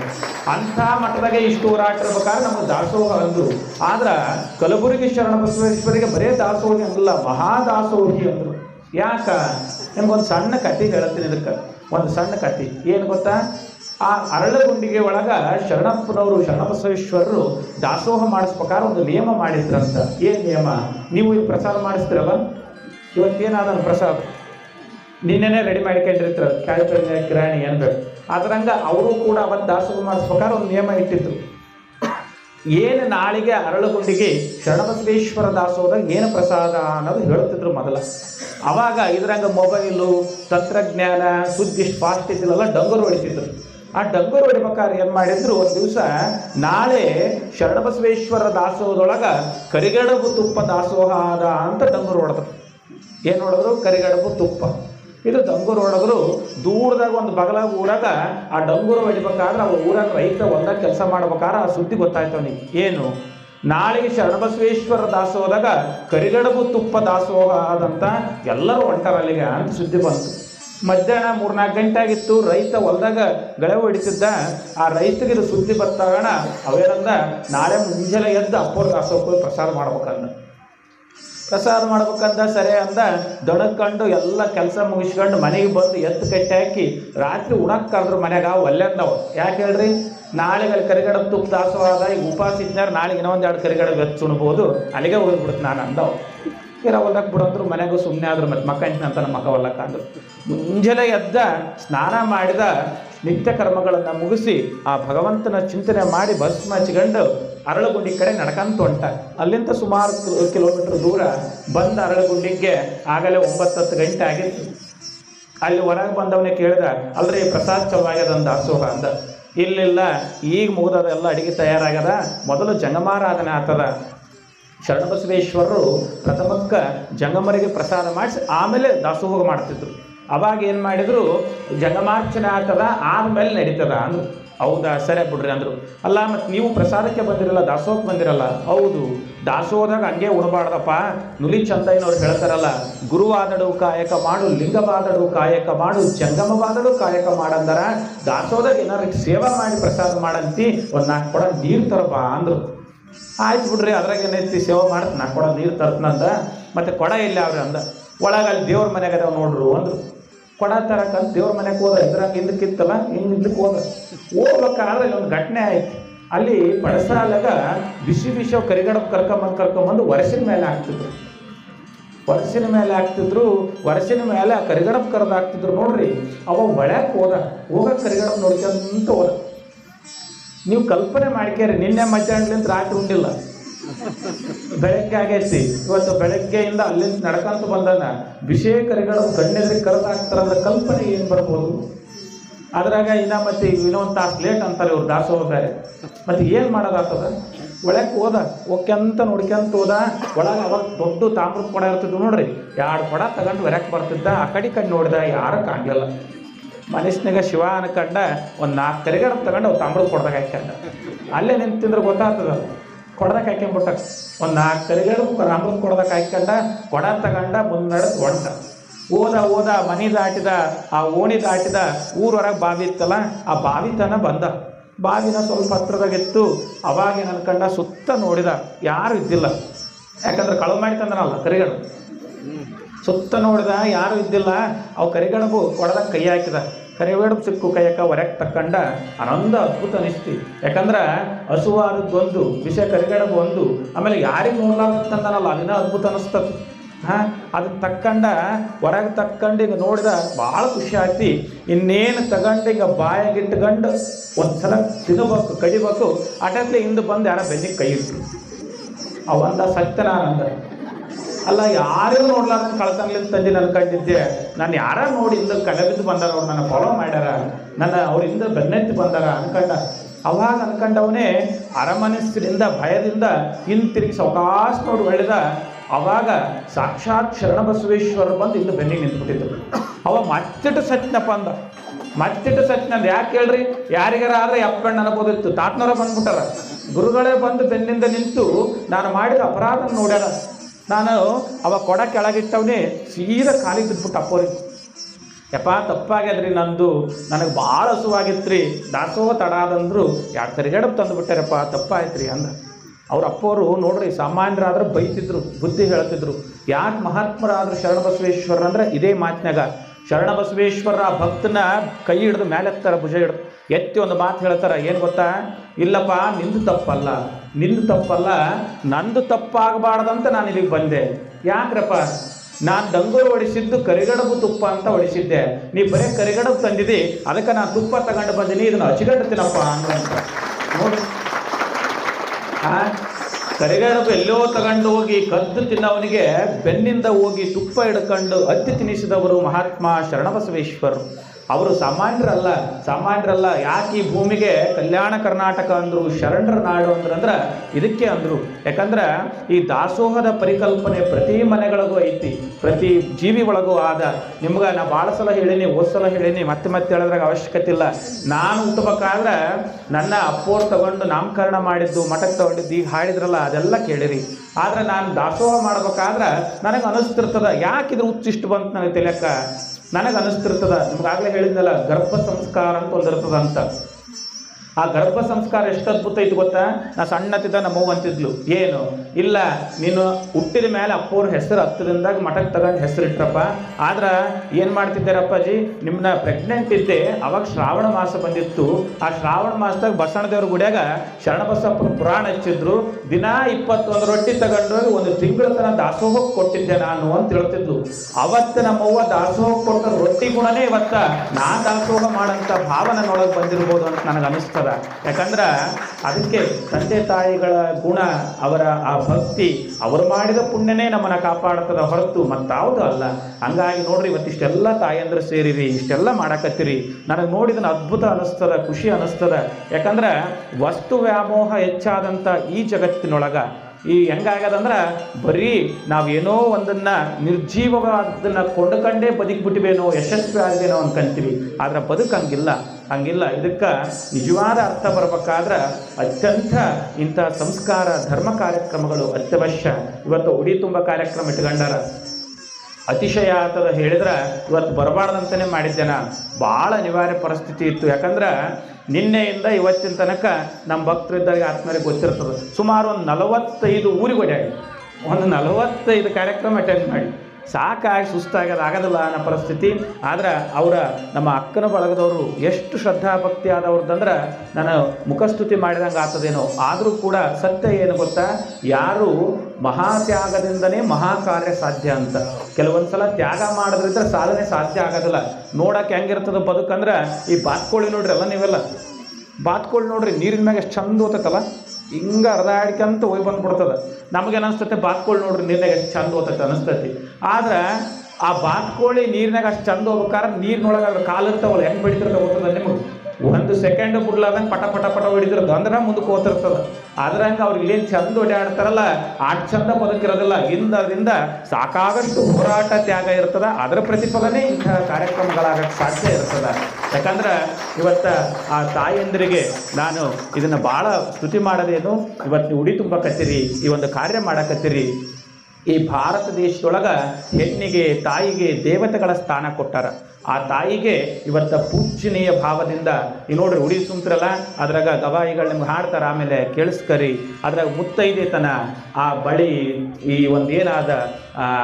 ಅಂಥ ಮಠದಾಗೆ ಇಷ್ಟು ಹೋರಾಟ ಇರ್ಬೇಕಾದ್ರೆ ನಮ್ಗೆ ದಾಸೋಹ ಅಂದರು. ಆದ್ರೆ ಕಲಬುರಗಿ ಶರಣ ಬಸವೇಶ್ವರಿಗೆ ಬರೇ ದಾಸೋಹಿ ಅಂದಲ್ಲ ಮಹಾದಾಸೋಹಿ ಅಂದರು. ಯಾಕ? ನಿಮ್ಗೊಂದು ಸಣ್ಣ ಕತೆ ಹೇಳ್ತೀನಿ ಇದಕ್ಕೆ. ಒಂದು ಸಣ್ಣ ಕತೆ ಏನು ಗೊತ್ತಾ? ಆ ಅರಳಗುಂಡಿಗೆ ಒಳಗ ಶರಣಪ್ಪನವರು, ಶರಣಬಸವೇಶ್ವರರು ದಾಸೋಹ ಮಾಡಿಸ್ಬೇಕಾದ್ರೆ ಒಂದು ನಿಯಮ ಮಾಡಿದ್ರಂತ. ಏನ್ ನಿಯಮ? ನೀವು ಈ ಪ್ರಸಾದ ಮಾಡಿಸ್ತೀರವ ಇವತ್ತೇನಾದ ಪ್ರಸಾದ? ನಿನ್ನೆನೆ ರೆಡಿ ಮಾಡ್ಕೊಂಡಿರ್ತಾರ. ಕಾಯಿಪಲ್ಯ ಕಿರಾಣಿ ಏನ್ ಬೇಕು? ಅದ್ರಂಗ ಅವರು ಕೂಡ ಅವತ್ತು ದಾಸೋಹ ಮಾಡಿಸ್ಬೇಕಾದ್ರೆ ಒಂದು ನಿಯಮ ಇಟ್ಟಿದ್ರು. ಏನು ನಾಳಿಗೆ ಅರಳಗುಂಡಿಗೆ ಶರಣಬಸವೇಶ್ವರ ದಾಸೋಹದಾಗ ಏನು ಪ್ರಸಾದ ಅನ್ನೋದು ಹೇಳ್ತಿದ್ರು ಮೊದಲ. ಅವಾಗ ಇದ್ರಂಗ ಮೊಬೈಲು, ತಂತ್ರಜ್ಞಾನ, ಸುದ್ದಿ ಫಾಸ್ಟ್ ಇದ್ದಿಲ್ಲ ಡಂಗರು ಹೊಡಿತಿದ್ರು. ಆ ಡಂಗೂರು ಹೊಡಿಬೇಕಾದ್ರೆ ಏನು ಮಾಡಿದ್ರು? ಒಂದು ದಿವಸ ನಾಳೆ ಶರಣಬಸವೇಶ್ವರ ದಾಸೋಹದೊಳಗ ಕರಿಗಡಬು ತುಪ್ಪ ದಾಸೋಹ ಆದ ಅಂತ ಡಂಗೂರು ಹೊಡೆದ್ರು. ಏನು ಹೊಡೆದ್ರು? ಕರಿಗಡಬು ತುಪ್ಪ. ಇದು ಡಂಗೂರು ಹೊಡೆದ್ರು. ದೂರದಾಗ ಒಂದು ಬಗಲ ಊರಾಗ ಆ ಡಂಗೂರು ಹೊಡಿಬೇಕಾದ್ರೆ ಆ ಊರಾಗ ರೈತ ಒಂದಾಗ ಕೆಲಸ ಮಾಡ್ಬೇಕಾದ್ರೆ ಆ ಸುದ್ದಿ ಗೊತ್ತಾಯ್ತು ಅವನಿಗೆ. ಏನು? ನಾಳೆಗೆ ಶರಣಬಸವೇಶ್ವರ ದಾಸೋಹದಾಗ ಕರಿಗಡಬು ತುಪ್ಪ ದಾಸೋಹ ಆದಂತ ಎಲ್ಲರೂ ಹೊಂಟಾರ ಅಲ್ಲಿಗೆ ಅಂತ ಸುದ್ದಿ ಬಂತು. ಮಧ್ಯಾಹ್ನ ಮೂರ್ನಾಲ್ಕು ಗಂಟೆ ಆಗಿತ್ತು ರೈತ ಹೊಲ್ದಾಗ ಗಳೆ ಹೊಡಿತಿದ್ದ. ಆ ರೈತಗೆ ಇದು ಸುದ್ದಿ ಬರ್ತಾಗಣ ಅವೇನಂದ ನಾಳೆ ಮುಂಜಾನೆ ಎದ್ದು ಅಪ್ಪೋರ್ ದಾಸೋಹ ಪ್ರಸಾರ ಮಾಡ್ಬೇಕಂದ. ಪ್ರಸಾದ ಮಾಡ್ಬೇಕಂದ ಸರಿ ಅಂದ. ದಣಕ್ಕಂಡು ಎಲ್ಲ ಕೆಲಸ ಮುಗಿಸ್ಕೊಂಡು ಮನೆಗೆ ಬಂದು ಎತ್ತು ಕಟ್ಟಿ ಹಾಕಿ ರಾತ್ರಿ ಉಣಕ್ಕೆ ಕರೆದ್ರು ಮನ್ಯಾಗ ಒಲ್ಲೆಂದವು ಯಾಕೆ ಹೇಳ್ರಿ? ನಾಳೆಗೆ ಅಲ್ಲಿ ಕರಿಗಡ ತುಪ್ಪ ದಾಸವಾದ, ಈಗ ಉಪವಾಸ ಇದ್ದಾರೆ ನಾಳೆಗೆ ಇನ್ನೊಂದೆರಡು ಕರಿಗಡ ಎತ್ತು ಉಣ್ಬೋದು. ಅಲ್ಲಿಗೆ ಹೋಗ್ಬಿಡ್ತು ನಾನು ಅಂದವ ಇರ ಹೊಲಕ್ಕೆ ಬಿಡಂದ್ರು ಮನೆಗೂ ಸುಮ್ಮನೆ ಆದ್ರು ಮತ್ತೆ ಮಕ್ಕ ಅಂತ ನಮ್ಮ ಮಕ್ಕ ಹೊಲಕ್ಕೆ ಅಂದ್ರು ಮುಂಜಾನೆ ಎದ್ದ ಸ್ನಾನ ಮಾಡಿದ ನಿತ್ಯ ಕರ್ಮಗಳನ್ನು ಮುಗಿಸಿ ಆ ಭಗವಂತನ ಚಿಂತನೆ ಮಾಡಿ ಬಸ್ ಮಚ್ಕೊಂಡು ಅರಳಗುಂಡಿ ಕಡೆ ನಡ್ಕಂತ ಹೊಂಟ. ಅಲ್ಲಿಂದ ಸುಮಾರು ಕಿಲೋ- ಕಿಲೋಮೀಟರ್ ದೂರ ಬಂದ ಅರಳಗುಂಡಿಗೆ ಆಗಲೇ ಒಂಬತ್ತು ಹತ್ತು ಗಂಟೆ ಆಗಿತ್ತು. ಅಲ್ಲಿ ಹೊರಗೆ ಬಂದವನೇ ಕೇಳಿದ, ಅಲ್ರಿ ಪ್ರಸಾದ್ ಚಲೋ ಅಂದ ದಾಸೋಹ ಅಂದ. ಇಲ್ಲಿಲ್ಲ, ಈಗ ಮುಗಿದದೆಲ್ಲ ಅಡುಗೆ ತಯಾರಾಗ್ಯದ. ಮೊದಲು ಜಂಗಮಾರಾಧನೆ ಆಗ್ತದ ಶರಣಬಸವೇಶ್ವರರು ಪ್ರಥಮಕ್ಕ ಜಂಗಮರಿಗೆ ಪ್ರಸಾದ ಮಾಡಿಸಿ ಆಮೇಲೆ ದಾಸೋಹ ಮಾಡ್ತಿದ್ರು. ಅವಾಗ ಏನು ಮಾಡಿದ್ರು ಜಂಗಮಾರ್ಚನೆ ಆಗ್ತದ ಆದ್ಮೇಲೆ ನಡೀತದ ಅಂದರು. ಹೌದಾ, ಸರಿ ಬಿಡ್ರಿ ಅಂದರು. ಅಲ್ಲ, ಮತ್ತು ನೀವು ಪ್ರಸಾದಕ್ಕೆ ಬಂದಿರಲ್ಲ, ದಾಸೋಹಕ್ಕೆ ಬಂದಿರಲ್ಲ. ಹೌದು, ದಾಸೋಹದಾಗ ಹಂಗೆ ಉಣಬಾರ್ದಪ್ಪ. ನುಲಿ ಚಂದಯ್ಯನವ್ರು ಹೇಳ್ತಾರಲ್ಲ, ಗುರುವಾದಡು ಕಾಯಕ ಮಾಡು, ಲಿಂಗವಾದಡು ಕಾಯಕ ಮಾಡು, ಜಂಗಮವಾದಡು ಕಾಯಕ ಮಾಡಂದರ. ದಾಸೋಹದಾಗ ಏನಾರು ಸೇವಾ ಮಾಡಿ ಪ್ರಸಾದ ಮಾಡಂತಿ, ಒಂದು ನಾಲ್ಕು ಕೊಡ ನೀರು ತರಪ್ಪ ಅಂದ್ರು. ಆಯ್ತು ಬಿಡ್ರಿ ಅದ್ರಾಗ ಸೇವೆ ಮಾಡ್ತೀನಿ ನಾ ಕೊಡ ನೀರು ತರ್ತನಂದ ಮತ್ತೆ ಕೊಡ ಇಲ್ಲ ಅವ್ರಿ ಅಂದ. ಒಳಗೆ ಅಲ್ಲಿ ದೇವ್ರ ಮನೆಗೆ ಅದಾವ ನೋಡ್ರು ಅಂದ್ರು. ಕೊಡ ತರಕಂತ ದೇವ್ರ ಮನೆಗೆ ಹೋದ, ಇದ್ರಾಗ ಹಿಂದಕ್ಕಿತ್ತಲ್ಲ ಹಿಂಗೆ ಹಿಂದಕ್ಕೆ ಹೋದ. ಹೋಗ್ಬೇಕಾದ್ರೆ ಇಲ್ಲೊಂದು ಘಟನೆ ಆಯ್ತು. ಅಲ್ಲಿ ಬಡಸಾಲಾಗ ಬಿಸಿ ಬಿಸಿ ಕರಿಗಡಬ್ ಕರ್ಕೊಂಬಂದು ಕರ್ಕೊಂಬಂದು ವರ್ಷಿನ ಮೇಲೆ ಹಾಕ್ತಿದ್ರು. ವರ್ಷಿನ ಮೇಲೆ ಹಾಕ್ತಿದ್ರು, ವರ್ಷಿನ ಮೇಲೆ ಆ ಕರಿಗಡಬ್ ಕರೆದು ಹಾಕ್ತಿದ್ರು ನೋಡ್ರಿ. ಅವ ಒಳಕ್ಕೆ ಹೋದ. ಹೋಗ ಕರಿಗಡಪ್ ನೋಡ್ಕೊಂತ ಹೋದ. ನೀವು ಕಲ್ಪನೆ ಮಾಡ್ಕೇರಿ, ನಿನ್ನೆ ಮಧ್ಯಾಹ್ನಲಿಂದ ರಾತ್ರಿ ಉಂಡಿಲ್ಲ. ಬೆಳಗ್ಗೆ ಆಗೈತಿ. ಇವತ್ತು ಬೆಳಗ್ಗೆಯಿಂದ ಅಲ್ಲಿಂದ ನಡ್ಕಂತ ಬಂದಾನ ಕರಿಗಳು ಕಣ್ಣೆದ್ರಿಗೆ ಅಂದ್ರೆ ಹಾಕ್ತಾರಂದ್ರೆ ಕಲ್ಪನೆ ಏನು ಬರ್ಬೋದು? ಅದ್ರಾಗ ಇನ್ನ ಮತ್ತೆ ಇನ್ನೊಂದು ತಾಸು ಲೇಟ್ ಅಂತಾರೆ ಇವ್ರು ದಾಸೋಹ ಬೇರೆ ಮತ್ತೆ ಏನು ಮಾಡೋದಾಗ್ತದ? ಒಳಗೆ ಹೋದ ಒಕ್ಕೆಂತ ನೋಡ್ಕೊಂತ ಹೋದ, ಒಳಗೆ ಅವಾಗ ದೊಡ್ಡ ತಾಮ್ರದ ಕೊಡ ಇರ್ತಿದ್ವು ನೋಡ್ರಿ. ಎರಡು ಕೊಡ ತಗೊಂಡು ಹೊರಕ್ಕೆ ಬರ್ತಿದ್ದ, ಆ ಕಡೆ ಕಡೆ ನೋಡಿದ, ಯಾರು ಕಾಣಲಿಲ್ಲ. ಮನುಷ್ಯನಿಗೆ ಶಿವ ಅನ್ಕಂಡ ಒಂದು ನಾಲ್ಕು ಕರಿಗಡ ತಗೊಂಡು ಅವ್ರು ತಾಮ್ರದ ಕೊಡ್ದಾಗ ಹಾಕ್ಯಂಡ ಅಲ್ಲೇ ನಿಂತಿಂದ್ರೆ ಗೊತ್ತಾಗ್ತದ ಕೊಡದಾಗ ಹಾಕ್ಯಂಬಿಟ್ಟ ಒಂದು ನಾಲ್ಕು ಕರಿಗಡ ತಾಮ್ರದ ಕೊಡದಾಗ ಹಾಕ್ಯಂಡ ಕೊಡ ತಗೊಂಡ, ಮುಂದೆ ನಡೆದು ಹೊಂಟ ಓದ ಓದ, ಮನೆ ದಾಟಿದ, ಆ ಓಣಿ ದಾಟಿದ ಊರೊಳಗೆ ಬಾವಿ ಇತ್ತಲ್ಲ, ಆ ಬಾವಿ ತನ ಬಂದ. ಬಾವಿನ ಸ್ವಲ್ಪ ಹತ್ರದಾಗಿತ್ತು ಅವಾಗ ಅನ್ಕಂಡ ಸುತ್ತ ನೋಡಿದ. ಯಾರು ಇದ್ದಿಲ್ಲ. ಯಾಕಂದ್ರೆ ಕಳವು ಮಾಡಿ ತಂದನಲ್ಲ ಸುತ್ತ ನೋಡಿದ ಯಾರು ಇದ್ದಿಲ್ಲ. ಅವು ಕರಿಗಣಬು ಕೊಡದ ಕೈ ಹಾಕಿದ. ಕರಿಗಡಬು ಸಿಕ್ಕು ಕೈಯಕ್ಕ ಹೊರಗೆ ತಕ್ಕಂಡ ಆನಂದ ಅದ್ಭುತ ಅನಿಸ್ತಿ ಯಾಕಂದ್ರೆ ಹಸುವಾದದ್ದು ಒಂದು ವಿಷಯ ಕರಿಗಡಬು ಒಂದು. ಆಮೇಲೆ ಯಾರಿಗೆ ನೋಡ್ಲಾರ್ದಂದನಲ್ಲ ಅದನ್ನ ಅದ್ಭುತ ಅನಿಸ್ತದೆ. ಹಾಂ ಅದಕ್ಕೆ ತಕ್ಕಂಡ, ಹೊರಗೆ ತಕ್ಕಂಡು ಈಗ ನೋಡಿದ ಭಾಳ ಖುಷಿ ಆಯ್ತಿ ಇನ್ನೇನು ತಗೊಂಡು ಈಗ ಬಾಯಾಗಿಟ್ಕೊಂಡು ಒಂದು ಸಲ ತಿನ್ನಬೇಕು ಕಡಿಬೇಕು. ಅಟತ್ಲೆ ಹಿಂದೆ ಬಂದು ಯಾರ ಬೆನ್ನಿಗೆ ಕೈ ಇಟ್ಟು ಅವಂದ ಸತ್ಯನಾನಂದ ಅಲ್ಲ, ಯಾರೇ ನೋಡ್ಲಾರ್ದು ಕಳ್ಸಂಗ್ಲಿಂದ ತಂದೆ ನನ್ನ ಕಂಡಿದ್ದೆ ನಾನು ಯಾರ ನೋಡಿ ಹಿಂದೆ ಕಲೆ ಬಿದ್ದು ಬಂದಾರ, ಅವ್ರು ನನ್ನ ಫಾಲೋ ಮಾಡ್ಯಾರ, ನನ್ನ ಅವ್ರಿಂದ ಬೆನ್ನೆತ್ತಿ ಬಂದಾರ ಅನ್ಕಂಡ. ಅವಾಗ ಅನ್ಕಂಡವನೇ ಅರಮನಸ್ಸಿನಿಂದ, ಭಯದಿಂದ ಹಿಂತಿರುಗಿ ಸಾವಕಾಶ ನೋಡಿ ಒಳ್ಳೆದ ಅವಾಗ ಸಾಕ್ಷಾತ್ ಶರಣಬಸವೇಶ್ವರ ಬಂದು ಇಲ್ಲಿ ಬೆನ್ನಿಗೆ ನಿಂತ್ಬಿಟ್ಟಿದ್ರು. ಅವ ಮತ್ತಿಟ್ಟು ಸತ್ನಪ್ಪ ಅಂದ. ಮತ್ತಿಟ್ಟು ಸತ್ನಂದು ಯಾಕೆ ಹೇಳ್ರಿ? ಯಾರಿಗಾರ ಆದ್ರೆ ಅಪ್ಪಣ್ಣ ಅನ್ಬೋದಿತ್ತು. ತಾತನವರ ಬಂದ್ಬಿಟ್ಟಾರ. ಗುರುಗಳೇ ಬಂದು ಬೆನ್ನಿಂದ ನಿಂತು ನಾನು ಮಾಡಿದ ಅಪರಾಧ ನೋಡ್ಯಾರ. ನಾನು ಅವ ಕೊಡ ಕೆಳಗಿಟ್ಟವನೇ ಸೀದಾ ಕಾಲಿಗೆ ಬಿದ್ಬಿಟ್ಟು ಅಪ್ಪೋರಿ ಯಪ್ಪ, ತಪ್ಪಾಗ್ಯದ್ರಿ ನಂದು. ನನಗೆ ಭಾಳ ಹಸುವಾಗಿತ್ರಿ. ದಾಸೋ ತಡ ಆದಂದ್ರು ಎರಡು ಕರಿಗಡಬ್ ತಂದು ಬಿಟ್ಟಾರಪ್ಪ ತಪ್ಪಾಯ್ತು ರೀ ಅಂದ. ಅವ್ರ ಅಪ್ಪವರು ನೋಡ್ರಿ, ಸಾಮಾನ್ಯರಾದ್ರೆ ಬೈತಿದ್ರು, ಬುದ್ಧಿ ಹೇಳ್ತಿದ್ರು. ಯಾಕೆ ಶರಣ ಶರಣಬಸವೇಶ್ವರ ಅಂದ್ರೆ ಇದೇ ಮಾತಿನಾಗ ಶರಣಬಸವೇಶ್ವರ ಭಕ್ತನ ಕೈ ಹಿಡಿದು ಮೇಲೆ ಎತ್ತಾರೆ ಭುಜ ಹಿಡಿದು. ಎತ್ತಿ ಒಂದು ಮಾತು ಹೇಳ್ತಾರ, ಏನು ಗೊತ್ತಾ? ಇಲ್ಲಪ್ಪ, ನಿಂದು ತಪ್ಪಲ್ಲ. ನಿಂದು ತಪ್ಪಲ್ಲ, ನಂದು ತಪ್ಪಾಗಬಾರ್ದಂತ ನಾನು ಇಲ್ಲಿಗೆ ಬಂದೆ. ಯಾಕ್ರಪ್ಪ? ನಾನು ದಂಗೋರು ಹೊಡಿಸಿದ್ದು ಕರಿಗಡಬು ತುಪ್ಪ ಅಂತ ಹೊಡಿಸಿದ್ದೆ. ನೀ ಬರೀ ಕರಿಗಡಬು ತಂದಿದ್ದಿ ಅದಕ್ಕೆ ನಾನು ತುಪ್ಪ ತಗೊಂಡು ಬಂದೀನಿ, ಇದನ್ನು ಹಚ್ಚಿಗಡ್ತೀನಪ್ಪ ಅನ್ನುವಂತ ನೋಡಿ. ಹಾ ಕರಿಗಡಬು ಎಲ್ಲೋ ತಗೊಂಡು ಹೋಗಿ ಕದ್ದು ತಿನ್ನವನಿಗೆ ಬೆನ್ನಿಂದ ಹೋಗಿ ತುಪ್ಪ ಹಿಡ್ಕೊಂಡು ಅತ್ತಿ ತಿನ್ನಿಸಿದವರು ಮಹಾತ್ಮ ಶರಣಬಸವೇಶ್ವರ್. ಅವರು ಸಾಮಾನ್ಯರಲ್ಲ ಸಾಮಾನ್ಯರಲ್ಲ. ಯಾಕೆ ಈ ಭೂಮಿಗೆ ಕಲ್ಯಾಣ ಕರ್ನಾಟಕ ಅಂದರು, ಶರಣರ ನಾಡು ಅಂದ್ರಂದ್ರೆ ಇದಕ್ಕೆ ಅಂದರು. ಯಾಕಂದ್ರೆ ಈ ದಾಸೋಹದ ಪರಿಕಲ್ಪನೆ ಪ್ರತಿ ಮನೆಗಳಿಗೂ ಐತಿ, ಪ್ರತಿ ಜೀವಿ ಒಳಗೂ ಆದ. ನಿಮ್ಗೆ ನಾ ಭಾಳ ಸಲ ಹೇಳೀನಿ ಓದ್ ಸಲ ಹೇಳೀನಿ, ಮತ್ತೆ ಮತ್ತೆ ಹೇಳೋದ್ರಾಗ ಅವಶ್ಯಕತೆ ಇಲ್ಲ. ನಾನು ಹುಟ್ಟಬೇಕಾದ್ರೆ ನನ್ನ ಅಪ್ಪೋರ್ ತಗೊಂಡು ನಾಮಕರಣ ಮಾಡಿದ್ದು, ಮಠಕ್ಕೆ ತಗೊಂಡಿದ್ದು ಈಗ ಹಾಡಿದ್ರಲ್ಲ, ಅದೆಲ್ಲ ಕೇಳಿರಿ. ಆದ್ರೆ ನಾನು ದಾಸೋಹ ಮಾಡ್ಬೇಕಾದ್ರೆ ನನಗೆ ಅನಿಸ್ತಿರ್ತದ, ಯಾಕಿದ್ರೆ ಹುಚ್ಚಿಷ್ಟು ಬಂತು ನನಗೆ ತಿಳಿಯಕ್ಕ? ನನಗೆ ಅನಿಸ್ತಿರ್ತದ ನಿಮ್ಗಾಗಲೇ ಹೇಳಿದ್ನಲ್ಲ ಗರ್ಭ ಸಂಸ್ಕಾರ ಅಂತ ಒಂದು ಇರ್ತದ ಅಂತ. ಆ ಗರ್ಭ ಸಂಸ್ಕಾರ ಎಷ್ಟು ಅದ್ಭುತ ಐತಿ ಗೊತ್ತಾ? ನಾ ಸಣ್ಣತಿದ್ದ ನಮ್ಮವ್ವ ಅಂತಿದ್ಲು, ಏನು? ಇಲ್ಲ, ನೀನು ಹುಟ್ಟಿದ ಮೇಲೆ ಅಪ್ಪವ್ರ ಹೆಸರು ಹತ್ತದಿಂದಾಗ ಮಠಕ್ಕೆ ತಗೊಂಡು ಹೆಸರಿಟ್ರಪ್ಪ ಆದ್ರೆ ಏನು ಮಾಡ್ತಿದ್ದಾರಪ್ಪಾಜಿ ನಿಮ್ಮನ್ನ ಪ್ರೆಗ್ನೆಂಟ್ ಇದ್ದೆ, ಅವಾಗ ಶ್ರಾವಣ ಮಾಸ ಬಂದಿತ್ತು. ಆ ಶ್ರಾವಣ ಮಾಸದಾಗ ಬಸವಣ್ಣದೇವ್ರ ಗುಡಿಯಾಗ ಶರಣಬಸಪ್ಪನ ಪುರಾಣ ಹಚ್ಚಿದ್ರು. ದಿನ ಇಪ್ಪತ್ತೊಂದು ರೊಟ್ಟಿ ತಗೊಂಡು ಒಂದು ತಿಂಗಳ ತನ ದಾಸೋಹಕ್ಕೆ ಕೊಟ್ಟಿದ್ದೆ ನಾನು ಅಂತ ಹೇಳ್ತಿದ್ಲು. ಅವತ್ತು ನಮ್ಮವ್ವ ದಾಸೋಹ ಕೊಟ್ಟ ರೊಟ್ಟಿ ಗುಣನೇ ಇವತ್ತ ನಾ ದಾಸೋಹ ಮಾಡಂತ ಭಾವನೊಳಗೆ ಬಂದಿರ್ಬೋದು ಅಂತ ನನಗೆ ಅನಿಸ್ತದ ಯಾಕಂದ್ರೆ ಅದಕ್ಕೆ ತಂದೆ ತಾಯಿಗಳ ಗುಣ, ಅವರ ಆ ಭಕ್ತಿ, ಅವರು ಮಾಡಿದ ಪುಣ್ಯನೇ ನಮ್ಮನ್ನ ಕಾಪಾಡ್ತದ ಹೊರತು ಮತ್ತಾವುದು ಅಲ್ಲ. ಹಂಗಾಗಿ ನೋಡ್ರಿ ಇವತ್ತಿಷ್ಟೆಲ್ಲ ತಾಯಂದ್ರೆ ಸೇರಿರಿ, ಇಷ್ಟೆಲ್ಲ ಮಾಡಕತ್ತೀರಿ. ನನಗೆ ನೋಡಿದನ ಅದ್ಭುತ ಅನಿಸ್ತದ, ಖುಷಿ ಅನಿಸ್ತದ. ಯಾಕಂದ್ರೆ ವಸ್ತು ವ್ಯಾಮೋಹ ಹೆಚ್ಚಾದಂಥ ಈ ಜಗತ್ತಿನೊಳಗ, ಈ ಹೆಂಗಾಗದಂದ್ರೆ ಬರೀ ನಾವೇನೋ ಒಂದನ್ನ ನಿರ್ಜೀವವಾದನ್ನ ಕೊಂಡ್ಕಂಡೇ ಬದುಕ್ಬಿಟ್ಟಿವೇನೋ ಯಶಸ್ವಿ ಆಗದೇನೋ ಅನ್ಕಂತೀವಿ. ಆದ್ರೆ ಬದುಕು ಹಂಗಿಲ್ಲ. ಇದಕ್ಕೆ ನಿಜವಾದ ಅರ್ಥ ಬರ್ಬೇಕಾದ್ರೆ ಅತ್ಯಂತ ಇಂಥ ಸಂಸ್ಕಾರ, ಧರ್ಮ ಕಾರ್ಯಕ್ರಮಗಳು ಅತ್ಯವಶ್ಯ. ಇವತ್ತು ಉಡಿ ತುಂಬ ಕಾರ್ಯಕ್ರಮ ಇಟ್ಕೊಂಡಾರ. ಅತಿಶಯ ಆತದ ಹೇಳಿದ್ರೆ ಇವತ್ತು ಬರಬಾರ್ದಂತಲೇ ಮಾಡಿದ್ದೆ ನಾನು ಭಾಳ ಅನಿವಾರ್ಯ ಪರಿಸ್ಥಿತಿ ಇತ್ತು. ಯಾಕಂದ್ರೆ ನಿನ್ನೆಯಿಂದ ಇವತ್ತಿನ ತನಕ ನಮ್ಮ ಭಕ್ತರಿದ್ದಾಗ ಆತ್ಮರಿಗೆ ಗೊತ್ತಿರ್ತದೆ. ಸುಮಾರು ಒಂದು ನಲವತ್ತೈದು ಊರಿಗೆ ಓಡಾಡಿ ಒಂದು ನಲವತ್ತೈದು ಕಾರ್ಯಕ್ರಮ ಅಟೆಂಡ್ ಮಾಡಿ. ಸಾಕಾಗಿ ಸುಸ್ತಾಗಿ ಅದು ಆಗೋದಿಲ್ಲ ಅನ್ನೋ ಪರಿಸ್ಥಿತಿ. ಆದ್ರೆ ಅವರ ನಮ್ಮ ಅಕ್ಕನ ಬಳಗದವರು ಎಷ್ಟು ಶ್ರದ್ಧಾ ಭಕ್ತಿ ಆದವ್ರದ್ದಂದ್ರೆ ನಾನು ಮುಖಸ್ತುತಿ ಮಾಡಿದಂಗೆ ಆಗ್ತದೇನೋ. ಆದರೂ ಕೂಡ ಸತ್ಯ ಏನು ಗೊತ್ತಾ? ಯಾರು ಮಹಾತ್ಯಾಗದಿಂದನೇ ಮಹಾಕಾರ್ಯ ಸಾಧ್ಯ ಅಂತ. ಕೆಲವೊಂದು ಸಲ ತ್ಯಾಗ ಮಾಡೋದ್ರಿಂದ ಸಾಧನೆ ಸಾಧ್ಯ ಆಗೋದಿಲ್ಲ. ನೋಡಕ್ಕೆ ಹೆಂಗಿರ್ತದ ಬದುಕಂದ್ರೆ ಈ ಬಾತ್ಕೋಳಿ ನೋಡ್ರಿ ಅಲ್ಲ ನೀವೆಲ್ಲ? ಬಾತ್ಕೋಳಿ ನೋಡ್ರಿ ನೀರಿನ ಮ್ಯಾಗ ಎಷ್ಟು ಚಂದ ಓತೈತಲ್ಲ? ಹಿಂಗೆ ಅರ್ಧಾಡ್ಕಂತ ಹೋಗಿ ಬಂದ್ಬಿಡ್ತದ. ನಮಗೇನು ಅನಿಸ್ತೈತೆ ಬಾತ್ಕೋಳಿ ನೋಡ್ರಿ ನೀರ್ನಾಗ ಎಷ್ಟು ಚಂದ ಹೋಗ್ತೈತೆ ಅನಿಸ್ತೈತಿ. ಆದ್ರೆ ಆ ಬಾತ್ಕೋಳಿ ನೀರಿನಾಗ ಅಷ್ಟು ಚಂದ ಹೋಗ್ಬೇಕಾದ್ರೆ ನೀರಿನೊಳಗೆ ಅದ್ರ ಕಾಲು ಇರ್ತಾವಲ್ಲ, ಹೆಂಗೆ ಬೆಳಿತಿರ್ತಾವ ಗೊತ್ತದ ನಿಮಗೆ? ಒಂದು ಸೆಕೆಂಡ್ ಬಿಡ್ಲಾರ್ದಂಗೆ ಪಟ ಪಟ ಪಟ ಹೊಡಿದಿರೋದು ಅಂದ್ರೆ ಮುಂದಕ್ಕೆ ಹೋತಿರ್ತದ ಅದ್ರಂಗೆ ಅವ್ರಿಗೆ ಏನು ಚಂದ ಓಡಾಡ್ತಾರಲ್ಲ ಆಟ್ ಚಂದ ಬದುಕಿರೋದಿಲ್ಲ. ಹಿಂದದಿಂದ ಸಾಕಾಗಷ್ಟು ಹೋರಾಟ ತ್ಯಾಗ ಇರ್ತದ. ಅದರ ಪ್ರತಿಫಲನೇ ಇಂಥ ಕಾರ್ಯಕ್ರಮಗಳಾಗಕ್ಕೆ ಸಾಧ್ಯ ಇರ್ತದೆ. ಯಾಕಂದ್ರೆ ಇವತ್ತ ಆ ತಾಯಿಯಂದ್ರಿಗೆ ನಾನು ಇದನ್ನು ಭಾಳ ಸ್ತುತಿ ಮಾಡೋದೇನು. ಇವತ್ತು ಉಡಿ ತುಂಬಕತ್ತೀರಿ, ಈ ಒಂದು ಕಾರ್ಯ ಮಾಡಕತ್ತೀರಿ. ಈ ಭಾರತ ದೇಶದೊಳಗೆ ಹೆಣ್ಣಿಗೆ, ತಾಯಿಗೆ ದೇವತೆಗಳ ಸ್ಥಾನ ಕೊಟ್ಟಾರ. ಆ ತಾಯಿಗೆ ಇವತ್ತ ಪೂಜ್ಯನೀಯ ಭಾವದಿಂದ, ಈ ನೋಡ್ರಿ ಉಡಿ ಸುಂತ್ರಲ್ಲ ಅದ್ರಾಗ ಗವಾಯಿಗಳು ನಿಮ್ಗೆ ಹಾಡ್ತಾರ, ಆಮೇಲೆ ಕೇಳಿಸ್ಕರಿ, ಅದ್ರಾಗ ಮುತ್ತೈದೆತನ, ಆ ಬಳಿ ಈ ಒಂದೇನಾದ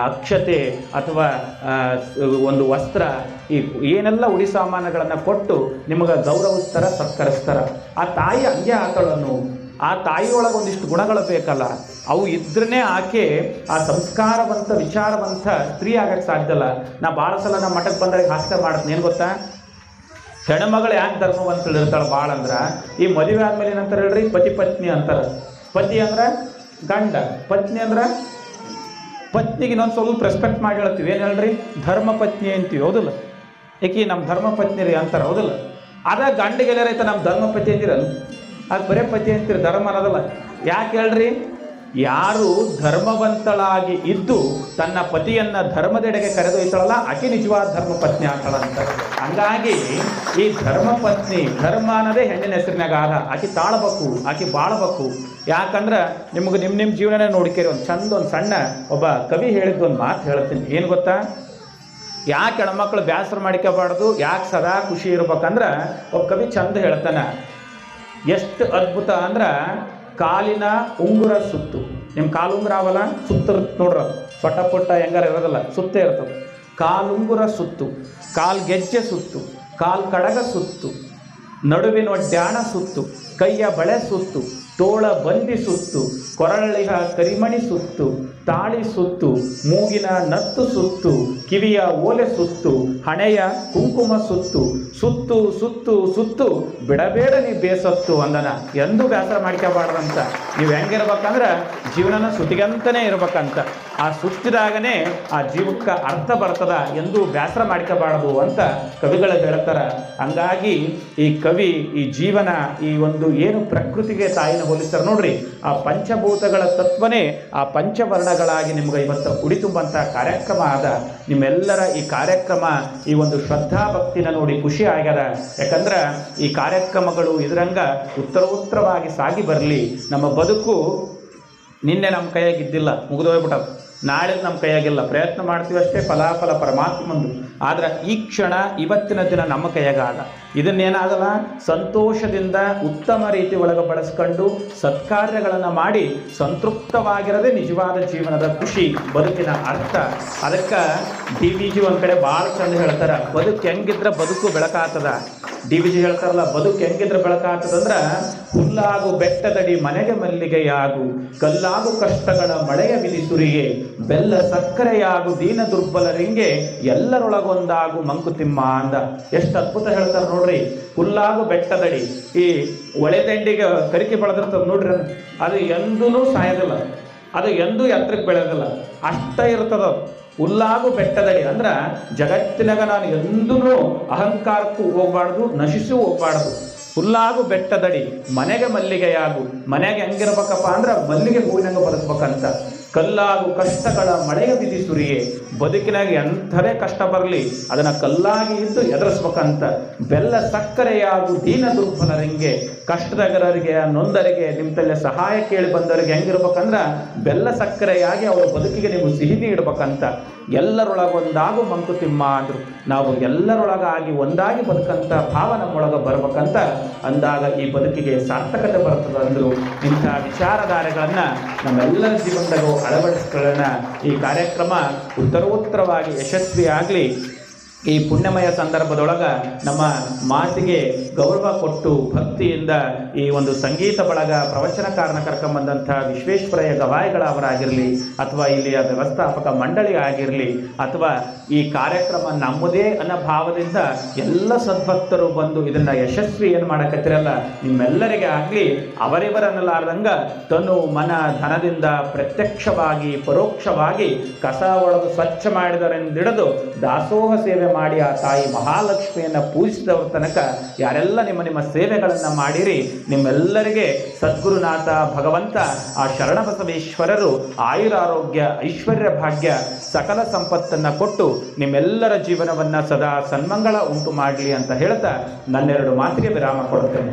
ಅಕ್ಷತೆ ಅಥವಾ ಒಂದು ವಸ್ತ್ರ, ಈ ಏನೆಲ್ಲ ಉಡಿ ಸಾಮಾನುಗಳನ್ನು ಕೊಟ್ಟು ನಿಮಗೆ ಗೌರವಿಸ್ತಾರ, ಸತ್ಕರಿಸ್ತಾರ. ಆ ತಾಯಿ ಹಂಗೆ ಆತಳನ್ನು ಆ ತಾಯಿಯೊಳಗೆ ಒಂದಿಷ್ಟು ಗುಣಗಳು ಬೇಕಲ್ಲ. ಅವು ಇದ್ರೇ ಆಕೆ ಆ ಸಂಸ್ಕಾರವಂತ, ವಿಚಾರವಂತ ಸ್ತ್ರೀ ಆಗಕ್ಕೆ ಸಾಧ್ಯ ಇಲ್ಲ. ನಾ ಭಾಳ ಸಲ ನಮ್ಮ ಮಠಕ್ಕೆ ಬಂದಾಗ ಹಾಸ್ಯ ಮಾಡ್ತೀನಿ. ಏನು ಗೊತ್ತಾ? ಹೆಣ್ಮಗಳು ಯಾಕೆ ಧರ್ಮವಂತಳು ಇರ್ತಾಳೆ ಭಾಳ ಅಂದ್ರೆ, ಈ ಮದುವೆ ಆದ್ಮೇಲೆ ಏನಂತಾರೆ ಹೇಳ್ರಿ? ಪತಿ ಪತ್ನಿ ಅಂತಾರೆ. ಪತಿ ಅಂದ್ರೆ ಗಂಡ, ಪತ್ನಿ ಅಂದ್ರೆ ಪತ್ನಿಗೆ ಇನ್ನೊಂದು ಸ್ವಲ್ಪ ರೆಸ್ಪೆಕ್ಟ್ ಮಾಡಿ ಹೇಳ್ತೀವಿ. ಏನು ಹೇಳ್ರಿ? ಧರ್ಮ ಪತ್ನಿ ಅಂತೀವಿ. ಹೌದಲ್ಲ? ಏಕೆ ನಮ್ಮ ಧರ್ಮ ಪತ್ನಿ ರೀ ಅಂತಾರೆ. ಹೌದಲ್ಲ? ಅದ ಗಂಡಿಗೆಲ್ಲ ರೈತ ನಮ್ಮ ಧರ್ಮ ಪತಿ ಅಂತೀರಲ್ಲ ಅದು ಬರೇ ಪತಿ ಅಂತೀರಿ ಧರ್ಮ ಅನ್ನೋದಲ್ಲ ಯಾಕೆ ಹೇಳ್ರಿ? ಯಾರು ಧರ್ಮವಂತಳಾಗಿ ಇದ್ದು ತನ್ನ ಪತಿಯನ್ನ ಧರ್ಮದೆಡೆಗೆ ಕರೆದೊಯ್ತಾಳಲ್ಲ ಅಕಿ ನಿಜವಾದ ಧರ್ಮ ಪತ್ನಿ ಆಗ್ತಾಳಂತ ಹಂಗಾಗಿ ಈ ಧರ್ಮ ಪತ್ನಿ, ಧರ್ಮ ಅನ್ನೋದೇ ಹೆಣ್ಣಿನ ಹೆಸರಿನಾಗ ಆದ. ಆಕೆ ತಾಳ್ಬೇಕು, ಆಕೆ ಬಾಳ್ಬೇಕು. ಯಾಕಂದ್ರೆ ನಿಮಗೆ ನಿಮ್ಮ ನಿಮ್ಮ ಜೀವನನೇ ನೋಡ್ಕೇರಿ, ಒಂದು ಚಂದ, ಒಂದು ಸಣ್ಣ ಒಬ್ಬ ಕವಿ ಹೇಳಿದ್ದು ಒಂದು ಮಾತು ಹೇಳ್ತೀನಿ. ಏನು ಗೊತ್ತಾ? ಯಾಕೆ ಹೆಣ್ಮಕ್ಳು ಬೇಸರ ಮಾಡ್ಕೋಬಾರ್ದು ಯಾಕೆ ಸದಾ ಖುಷಿ ಇರ್ಬೇಕಂದ್ರೆ ಒಬ್ಬ ಕವಿ ಚಂದ ಹೇಳ್ತಾನೆ. ಎಷ್ಟು ಅದ್ಭುತ ಅಂದ್ರೆ ಕಾಲಿನ ಉಂಗುರ ಸುತ್ತು. ನಿಮ್ಮ ಕಾಲು ಉಂಗುರ ಅವಲ್ಲ ಸುತ್ತಿರುತ್ತೆ ನೋಡ್ರ, ಪಟ ಪುಟ್ಟ ಹೆಂಗಾರ ಇರೋದಲ್ಲ, ಸುತ್ತೇ ಇರ್ತದೆ. ಕಾಲುಂಗುರ ಸುತ್ತು, ಕಾಲ್ ಗೆಜ್ಜೆ ಸುತ್ತು, ಕಾಲ್ ಕಡಗ ಸುತ್ತು, ನಡುವಿನ ಡ್ಯಾಣ ಸುತ್ತು, ಕೈಯ ಬಳೆ ಸುತ್ತು, ತೋಳ ಬಂದಿ ಸುತ್ತು ಕೊರಳಿಗ ಕರಿಮಣಿ ಸುತ್ತು, ತಾಳಿ ಸುತ್ತು, ಮೂಗಿನ ನತ್ತು ಸುತ್ತು, ಕಿವಿಯ ಓಲೆ ಸುತ್ತು, ಹಣೆಯ ಕುಂಕುಮ ಸುತ್ತು ಸುತ್ತು ಸುತ್ತು ಸುತ್ತು. ಬಿಡಬೇಡ ನೀ ಬೇಸತ್ತು ಅಂದನ. ಎಂದೂ ಬೇಸರ ಮಾಡ್ಕೋಬಾರ್ದಂತ ನೀವು ಹೆಂಗಿರ್ಬೇಕಂದ್ರೆ ಜೀವನನ ಸುತ್ತಿಗಂತನೇ ಇರ್ಬೇಕಂತ. ಆ ಸುತ್ತಿದಾಗನೇ ಆ ಜೀವಕ್ಕೆ ಅರ್ಥ ಬರ್ತದ ಎಂದು ಬೇಸರ ಮಾಡ್ಕೋಬಾರ್ದು ಅಂತ ಕವಿಗಳು ಹೇಳ್ತಾರ. ಹಂಗಾಗಿ ಈ ಕವಿ, ಈ ಜೀವನ, ಈ ಒಂದು ಏನು ಪ್ರಕೃತಿಗೆ ತಾಯಿನ ಹೋಲಿಸ್ತಾರೆ ನೋಡ್ರಿ. ಆ ಪಂಚಭೂತಗಳ ತತ್ವನೇ ಆ ಪಂಚವರ್ಣಗಳಾಗಿ ನಿಮ್ಗೆ ಇವತ್ತು ಉಡಿ ತುಂಬಂಥ ಕಾರ್ಯಕ್ರಮ ಆದ. ನಿಮ್ಮೆಲ್ಲರ ಈ ಕಾರ್ಯಕ್ರಮ, ಈ ಒಂದು ಶ್ರದ್ಧಾ ಭಕ್ತಿನ ನೋಡಿ ಖುಷಿ ಆಗ್ಯದ ಯಾಕಂದ್ರೆ ಈ ಕಾರ್ಯಕ್ರಮಗಳು ಇದರಂಗ ಉತ್ತರೋತ್ತರವಾಗಿ ಸಾಗಿ ಬರಲಿ. ನಮ್ಮ ಬದುಕು ನಿನ್ನೆ ನಮ್ಮ ಕೈಯಾಗಿದ್ದಿಲ್ಲ ಮುಗಿದೋಗ್ಬಿಟ್ಟದು ನಾಳೆ ನಮ್ಮ ಕೈಯಾಗಿಲ್ಲ ಪ್ರಯತ್ನ ಮಾಡ್ತೀವಿ ಅಷ್ಟೇ, ಫಲಾಫಲ ಪರಮಾತ್ಮಂದು ಆದ್ರೆ ಈ ಕ್ಷಣ ಇವತ್ತಿನ ದಿನ ನಮ್ಮ ಕೈಯಾಗಲ್ಲ ಇದನ್ನೇನಾಗಲ್ಲ ಸಂತೋಷದಿಂದ ಉತ್ತಮ ರೀತಿ ಒಳಗೆ ಬಳಸ್ಕೊಂಡು ಸತ್ಕಾರ್ಯಗಳನ್ನು ಮಾಡಿ ಸಂತೃಪ್ತವಾಗಿರದೆ ನಿಜವಾದ ಜೀವನದ ಖುಷಿ, ಬದುಕಿನ ಅರ್ಥ. ಅದಕ್ಕೆ ಡಿ ವಿ ಜಿ ಒಂದು ಕಡೆ ಭಾಳ ಚಂದ ಹೇಳ್ತಾರೆ, ಬದುಕು ಹೆಂಗಿದ್ರೆ ಬದುಕು ಬೆಳಕಾತದ. ಡಿ ವಿ ಜಿ ಹೇಳ್ತಾರಲ್ಲ, ಬದುಕು ಹೆಂಗಿದ್ರೆ ಬೆಳಕಾತದಂದ್ರ ಹುಲ್ಲಾಗು ಬೆಟ್ಟದಡಿ ಮನೆಗೆ ಮಲ್ಲಿಗೆಯಾಗು, ಕಲ್ಲಾಗು ಕಷ್ಟಗಳ ಮಳೆಯ ವಿನಿಸುರಿಗೆ ಬೆಲ್ಲ ಸಕ್ಕರೆಯಾಗು ದೀನ ದುರ್ಬಲರಿಂಗೆ ಎಲ್ಲರೊಳಗೊಂದಾಗು ಮಂಕುತಿಮ್ಮ ಅಂದ. ಎಷ್ಟು ಅದ್ಭುತ ಹೇಳ್ತಾರೆ ನೋಡ್ರಿ. ಹುಲ್ಲಾಗು ಬೆಟ್ಟದಡಿ. ಈ ಒಳೆದಂಡಿಗೆ ಕರಿಕೆ ಬೆಳೆದಿರ್ತದೆ ನೋಡ್ರಿ ಅದು. ಎಂದೂ ಸಾಯೋದಿಲ್ಲ. ಅದು ಎಂದೂ ಎತ್ತರಕ್ಕೆ ಬೆಳೆಯೋದಿಲ್ಲ ಅಷ್ಟ ಇರ್ತದ ಹುಲ್ಲಾಗು ಬೆಟ್ಟದಡಿ. ಅಂದ್ರ ಜಗತ್ತಿನಾಗ ನಾನು ಎಂದೂ ಅಹಂಕಾರಕ್ಕೂ ಹೋಗ್ಬಾರ್ದು, ನಶಿಸು ಹೋಗ್ಬಾರ್ದು. ಹುಲ್ಲಾಗು ಬೆಟ್ಟದಡಿ. ಮನೆಗೆ ಮಲ್ಲಿಗೆಯಾಗು. ಮನೆಗೆ ಹೆಂಗಿರ್ಬೇಕಪ್ಪ ಅಂದ್ರೆ ಮಲ್ಲಿಗೆ ಹೂವಿನಂಗೆ ಬದುಕ್ಬೇಕಂತ ಕಲ್ಲಾಗು ಕಷ್ಟಗಳ ಮಳೆಯ ಬಿದಿ ಸುರಿಯೇ, ಬದುಕಿನಾಗ ಎಂಥದೇ ಕಷ್ಟ ಬರಲಿ, ಅದನ್ನು ಕಲ್ಲಾಗಿ ಇದ್ದು ಎದುರಿಸ್ಬೇಕಂತ ಬೆಲ್ಲ ಸಕ್ಕರೆಯಾಗು ದೀನ ದುರ್ಬಲರಿಂಗೆ ಕಷ್ಟದಗರರಿಗೆ, ನೊಂದರಿಗೆ ನಿಮ್ಮ ತಲೆ ಸಹಾಯ ಕೇಳಿ ಬಂದವರಿಗೆ ಹೆಂಗಿರ್ಬೇಕಂದ್ರೆ ಬೆಲ್ಲ ಸಕ್ಕರೆಯಾಗಿ ಅವರ ಬದುಕಿಗೆ ನೀವು ಸಿಹಿ ನೀಡ್ಬೇಕಂತ. ಎಲ್ಲರೊಳಗೆ ಒಂದಾಗು ಮಂಕುತಿಮ್ಮ ಅಂದ್ರು. ನಾವು ಎಲ್ಲರೊಳಗಾಗಿ ಒಂದಾಗಿ ಬದುಕಂತ ಭಾವ ನಮ್ಮೊಳಗೆ ಬರ್ಬೇಕಂತ ಅಂದಾಗ ಈ ಬದುಕಿಗೆ ಸಾರ್ಥಕತೆ ಬರ್ತದೆ ಅಂದರು. ಇಂಥ ವಿಚಾರಧಾರೆಗಳನ್ನ ನಮ್ಮೆಲ್ಲರ ಜೀವನದಾಗೂ ಅಳವಡಿಸ್ಕೊಳ್ಳೋಣ. ಈ ಕಾರ್ಯಕ್ರಮ ಉತ್ತರೋತ್ತರವಾಗಿ ಯಶಸ್ವಿಯಾಗಲಿ. ಈ ಪುಣ್ಯಮಯ ಸಂದರ್ಭದೊಳಗ ನಮ್ಮ ಮಾತಿಗೆ ಗೌರವ ಕೊಟ್ಟು ಭಕ್ತಿಯಿಂದ ಈ ಒಂದು ಸಂಗೀತ ಬಳಗ ಪ್ರವಚನಕಾರನ ಕರ್ಕೊಂಬಂದಂಥ ವಿಶ್ವೇಶ್ವರಯ್ಯ ಗವಾಯಿಗಳವರಾಗಿರಲಿ ಅಥವಾ ಇಲ್ಲಿಯ ವ್ಯವಸ್ಥಾಪಕ ಮಂಡಳಿ ಆಗಿರಲಿ, ಅಥವಾ ಈ ಕಾರ್ಯಕ್ರಮ ನಮ್ಮದೇ ಅನ್ನೋ ಭಾವದಿಂದ ಎಲ್ಲ ಸದ್ಭಕ್ತರು ಬಂದು ಇದನ್ನ ಯಶಸ್ವಿ ಏನು ಮಾಡಕತ್ತಿರಲ್ಲ, ನಿಮ್ಮೆಲ್ಲರಿಗೆ ಆಗಲಿ ಅವರಿವರನ್ನಲಾರ್ದಂಗ ತನು ಮನ ಧನದಿಂದ ಪ್ರತ್ಯಕ್ಷವಾಗಿ, ಪರೋಕ್ಷವಾಗಿ ಕಸ ಒಳಗು ಸ್ವಚ್ಛ ಮಾಡಿದರೆಂದಿಡದು ದಾಸೋಹ ಸೇವೆ ಮಾಡಿ ಆ ತಾಯಿ ಮಹಾಲಕ್ಷ್ಮಿಯನ್ನು ಪೂಜಿಸಿದವ್ರ ತನಕ ಯಾರೆಲ್ಲ ನಿಮ್ಮ ನಿಮ್ಮ ಸೇವೆಗಳನ್ನು ಮಾಡಿರಿ, ನಿಮ್ಮೆಲ್ಲರಿಗೆ ಸದ್ಗುರುನಾಥ, ಭಗವಂತ, ಆ ಶರಣಬಸವೇಶ್ವರರು ಆಯುರಾರೋಗ್ಯ, ಐಶ್ವರ್ಯ ಭಾಗ್ಯ, ಸಕಲ ಸಂಪತ್ತನ್ನು ಕೊಟ್ಟು ನಿಮ್ಮೆಲ್ಲರ ಜೀವನವನ್ನು ಸದಾ ಸನ್ಮಂಗಳ ಉಂಟು ಮಾಡಲಿ ಅಂತ ಹೇಳ್ತಾ ನನ್ನೆರಡು ಮಾತಿಗೆ ವಿರಾಮ ಕೊಡುತ್ತೇನೆ.